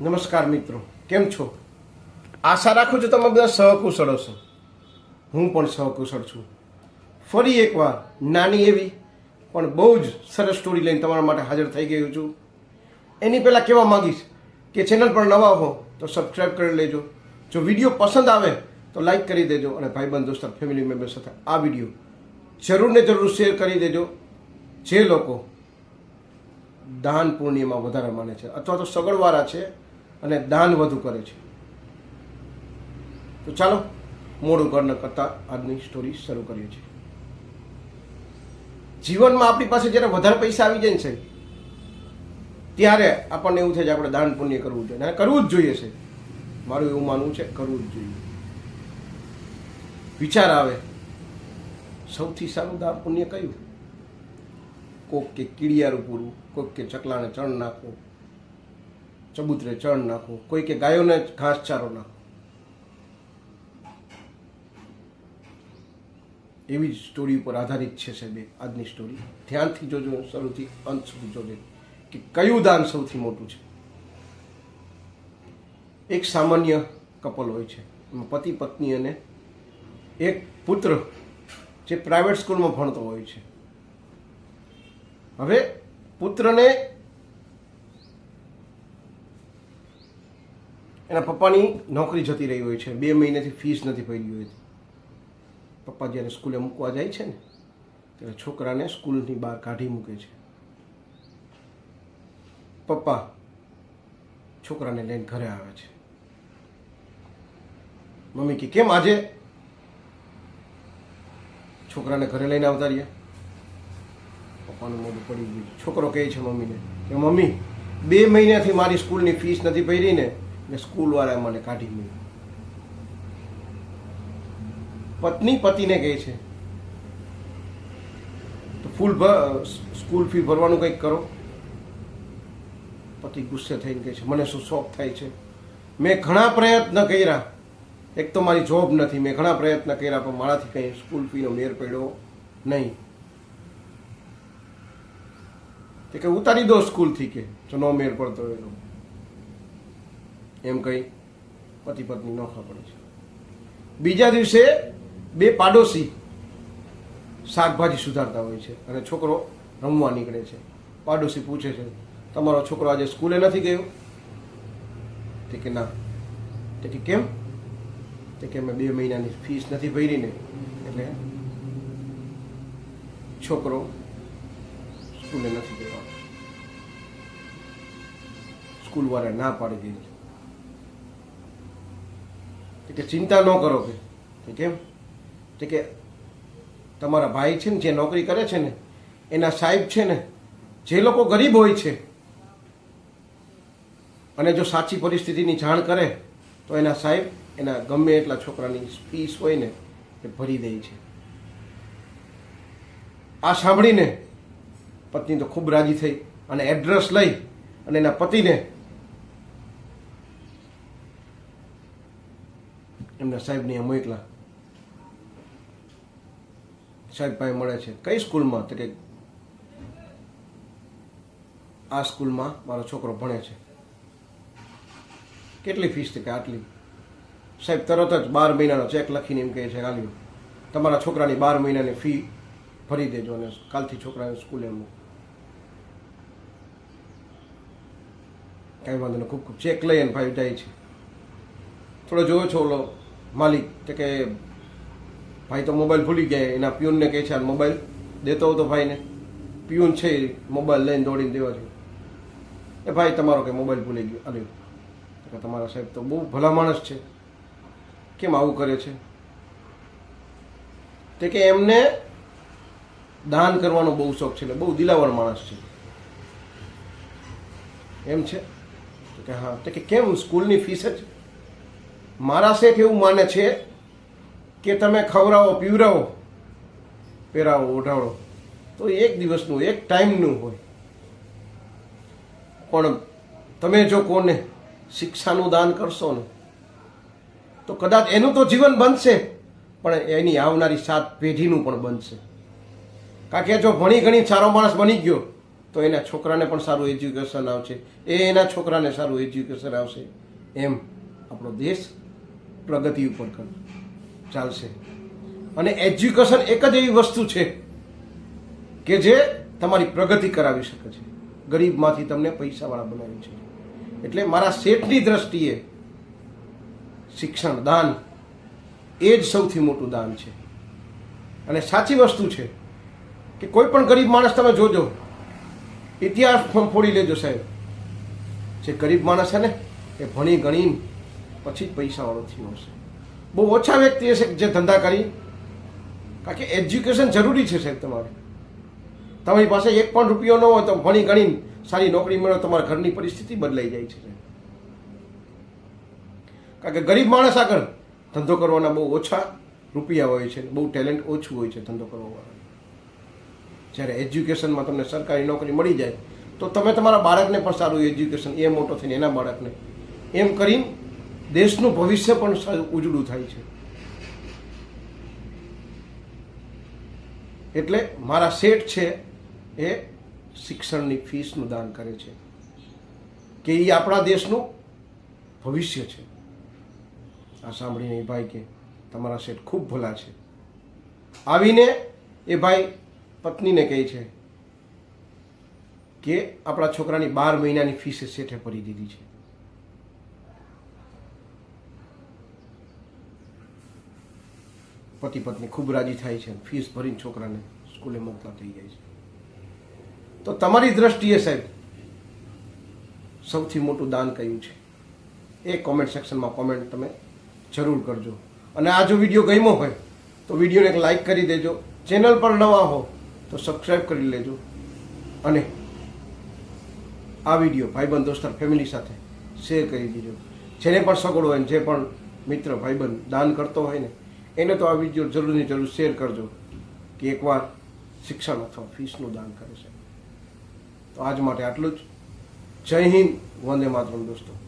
નમસ્કાર મિત્રો, કેમ છો? આશા રાખું છું તમે બધા સહકુશળ છો. હું પણ સહકુશળ છું. ફરી એકવાર નાની એવી, પણ બહુ જ સરસ સ્ટોરી લઈને તમારા માટે હાજર થઈ ગયો છું. એની પહેલાં કહેવા માંગીશ કે ચેનલ પર નવા હો તો સબસ્ક્રાઈબ કરી લેજો. જો વીડિયો પસંદ આવે તો લાઈક કરી દેજો અને ભાઈબંધ, દોસ્તર ફેમિલી મેમ્બર સાથે આ વીડિયો જરૂર ને જરૂર શેર કરી દેજો. જે લોકો દાન પુણ્યમાં વધારે માને છે અથવા તો સગળવાળા છે અને દાન વધુ કરે છે. તો ચાલો મોડું કર ન કરતા આજની સ્ટોરી શરૂ કરીએ છીએ. જીવનમાં આપણી પાસે જ્યારે વધારે પૈસા આવી જાય છે ત્યારે આપણને એવું છે, આપણે દાન પુણ્ય કરવું જોઈએ. અને કરવું જ જોઈએ છે મારું એવું માનવું છે, કરવું જ જોઈએ. વિચાર આવે, સૌથી સારું દાન પુણ્ય કયું? કોક કે કીડિયારું પૂરું કોઈક કે ચકલાને ચણ નાખવું ચબૂતરે ચણ નાખવું કોઈ કે ગાયોને ઘાસ ચારો નાખવો એવી જ સ્ટોરી ઉપર આધારિત છે સાહેબ આજની સ્ટોરી ધ્યાનથી જોજો, શરૂથી અંત સુધી જોજો કે કયું દાન સૌથી મોટું છે. એક સામાન્ય કપલ હોય છે, એમાં પતિ, પત્ની અને એક પુત્ર જે પ્રાઇવેટ સ્કૂલમાં ભણતો હોય છે. હવે પુત્રને એના પપ્પાની નોકરી જતી રહી હોય છે. બે મહિનાથી ફીસ નથી ભરી હોય. પપ્પા જ્યારે સ્કૂલે મૂકવા જાય છે ને, ત્યારે છોકરાને સ્કૂલની બહાર કાઢી મૂકે છે. પપ્પા છોકરાને લઈને ઘરે આવે છે. મમ્મી કે, કેમ આજે? છોકરાને ઘરે લઈને આવતા રહ્યા. પપ્પાનું મોઢું પડી ગયું. છોકરો કહે છે મમ્મીને કે, મમ્મી, બે મહિનાથી મારી સ્કૂલની ફીસ નથી ભરી ને એટલે સ્કૂલવાળાએ મને કાઢી મૂકી પત્ની પતિને કહે છે, તો ફૂલ સ્કૂલ ફી ભરવાનું કંઈક કરો. પતિ ગુસ્સે થઈને કહે છે, મને શું શોખ થાય છે? મેં ઘણા પ્રયત્ન કર્યા. એક તો મારી જોબ નથી, મેં ઘણા પ્રયત્ન કર્યા, પણ મારાથી કંઈ સ્કૂલ ફીનો મેર પડ્યો નહીં. તે કે ઉતારી દો સ્કૂલથી કે જો નો મેર પડતો એનો એમ કહી પતિ પત્ની નોખા પડે છે. બીજા દિવસે બે પાડોશી શાકભાજી સુધારતા હોય છે અને છોકરો રમવા નીકળે છે. પાડોશી પૂછે છે, તમારો છોકરો આજે સ્કૂલે નથી ગયો? તે કે, ના. તે કે, કેમ? તે કે મેં બે મહિનાની ફીસ નથી ભરી ને એટલે છોકરો સ્કૂલે નથી ગયો. સ્કૂલવાળા ના પાડી દીધી. કે ચિંતા ન કરો કે. કેમ કે તમારા ભાઈ છે ને, જે નોકરી કરે છે ને, એના સાહેબ છે ને, જે લોકો ગરીબ હોય છે, અને જો સાચી પરિસ્થિતિની જાણ કરે, તો એના સાહેબ, એના ગમે એટલા છોકરાની ફીસ હોય ને, એ ભરી દે છે. આ સાંભળીને પત્ની તો ખૂબ રાજી થઈ અને એડ્રેસ લઈ અને એના પતિને એમના સાહેબને અહીંયા મોકલા. સાહેબ પાસે મળે છે. કઈ સ્કૂલમાં? તો કે આ સ્કૂલમાં મારો છોકરો ભણે છે. કેટલી ફીસ છે કે આટલી? સાહેબ, તરત જ બાર મહિનાનો ચેક લખીને એમ કહે છે આલ્યો તમારા છોકરાની બાર મહિનાની ફી ભરી દેજો અને કાલથી છોકરાને સ્કૂલે મૂકો. કાંઈ વાંધો નહીં. ખૂબ ખૂબ ચેક લઈ અને ભાઈ જાય છે. થોડો જોયો છો ઓલો માલિક કે ભાઈ તો મોબાઈલ ભૂલી ગયા એના પ્યુનને કહે છે મોબાઈલ દેતો હતો ભાઈને. પ્યુન છે મોબાઈલ લઈને દોડીને દેવા જોઈએ એ ભાઈ, તમારો કે મોબાઈલ ભૂલી ગયો. અરે તમારા સાહેબ તો બહુ ભલા માણસ છે. કેમ આવું કરે છે? તે કે એમને દાન કરવાનો બહુ શોખ છે, એટલે બહુ દિલાવર માણસ છે. એમ છે? કે હા. તો કે કેમ સ્કૂલની ફીસ જ મારા શેઠ એવું માને છે કે તમે ખવડાવો પીવરાવો પહેરાવો ઓઢાડો તો એક દિવસનું, એક ટાઈમનું હોય. પણ તમે જો કોને શિક્ષાનું દાન કરશો ને, તો કદાચ એનું તો જીવન બનશે, પણ એની આવનારી સાત પેઢીનું પણ બનશે. કારણ કે જો ભણી ઘણી સારો માણસ બની ગયો, તો એના છોકરાને પણ સારું એજ્યુકેશન આવશે. એ એના છોકરાને સારું એજ્યુકેશન આવશે. એમ આપણો દેશ પ્રગતિ ઉપર કર. ચાલશે. અને એજ્યુકેશન એક જ એવી વસ્તુ છે કે જે તમારી પ્રગતિ કરાવી શકે છે. ગરીબમાંથી તમને પૈસાવાળા બનાવી છે. એટલે મારા શેઠની દ્રષ્ટિએ શિક્ષણ, દાન એ જ સૌથી મોટું દાન છે. અને સાચી વસ્તુ છે કે કોઈ પણ ગરીબ માણસ તમે જોજો. ઇતિહાસ ફોડી લેજો સાહેબ. જે ગરીબ માણસ છે ને, એ ભણી ગણી પછી જ પૈસાવાળો થયો હશે. બહુ ઓછા વ્યક્તિ હશે જે ધંધા કરી. કારણ કે એજ્યુકેશન જરૂરી છે સાહેબ તમારે. તમારી પાસે એક પણ રૂપિયો ન હોય તો ભણી ગણીને સારી નોકરી મળે તમારા ઘરની પરિસ્થિતિ બદલાઈ જાય છે કારણ કે ગરીબ માણસ આગળ ધંધો કરવાના બહુ ઓછા રૂપિયા હોય છે બહુ ટેલેન્ટ ઓછું હોય છે ધંધો કરવાવાળા. જ્યારે એજ્યુકેશનમાં તમને સરકારી નોકરી મળી જાય, તો તમે તમારા બાળકને પણ સારું એજ્યુકેશન, એ મોટો થઈને એના બાળકને. એમ કરીને દેશનું ભવિષ્ય પણ ઉજળું થાય છે. એટલે મારા શેઠ છે એ શિક્ષણની ફીસનું દાન કરે છે. કે એ આપણા દેશનું ભવિષ્ય છે. આ સાંભળીને એ ભાઈ કે તમારા શેઠ ખૂબ ભલા છે. આવીને એ ભાઈ પત્નીને કહે છે કે આપણા છોકરાની બાર મહિનાની ફીસ શેઠે ભરી દીધી છે. પતિ પત્ની ખૂબ રાજી થાય છે. ફીસ ભરીને છોકરાને સ્કૂલે મોકલા થઈ જાય છે. તો તમારી દ્રષ્ટિએ સાહેબ, સૌથી મોટું દાન કયું છે? એ કોમેન્ટ સેક્શનમાં કોમેન્ટ તમે જરૂર કરજો. અને આ જો વીડિયો ગમ્યો હોય, તો વિડીયોને એક લાઈક કરી દેજો. ચેનલ પર નવા હો, તો સબસ્ક્રાઈબ કરી લેજો. અને આ વીડિયો ભાઈબંધ, દોસ્તર ફેમિલી સાથે શેર કરી દેજો. જેને પણ સગવડ હોય જે પણ મિત્ર, ભાઈબંધ દાન કરતો હોય ને એને તો આ વીડિયો જરૂરની જરૂર શેર કરજો કે એકવાર શિક્ષણ અથવા ફીસનું દાન કરે છે. તો આજ માટે આટલું જ. જય હિન્દ, વંદે માતરમ દોસ્તો.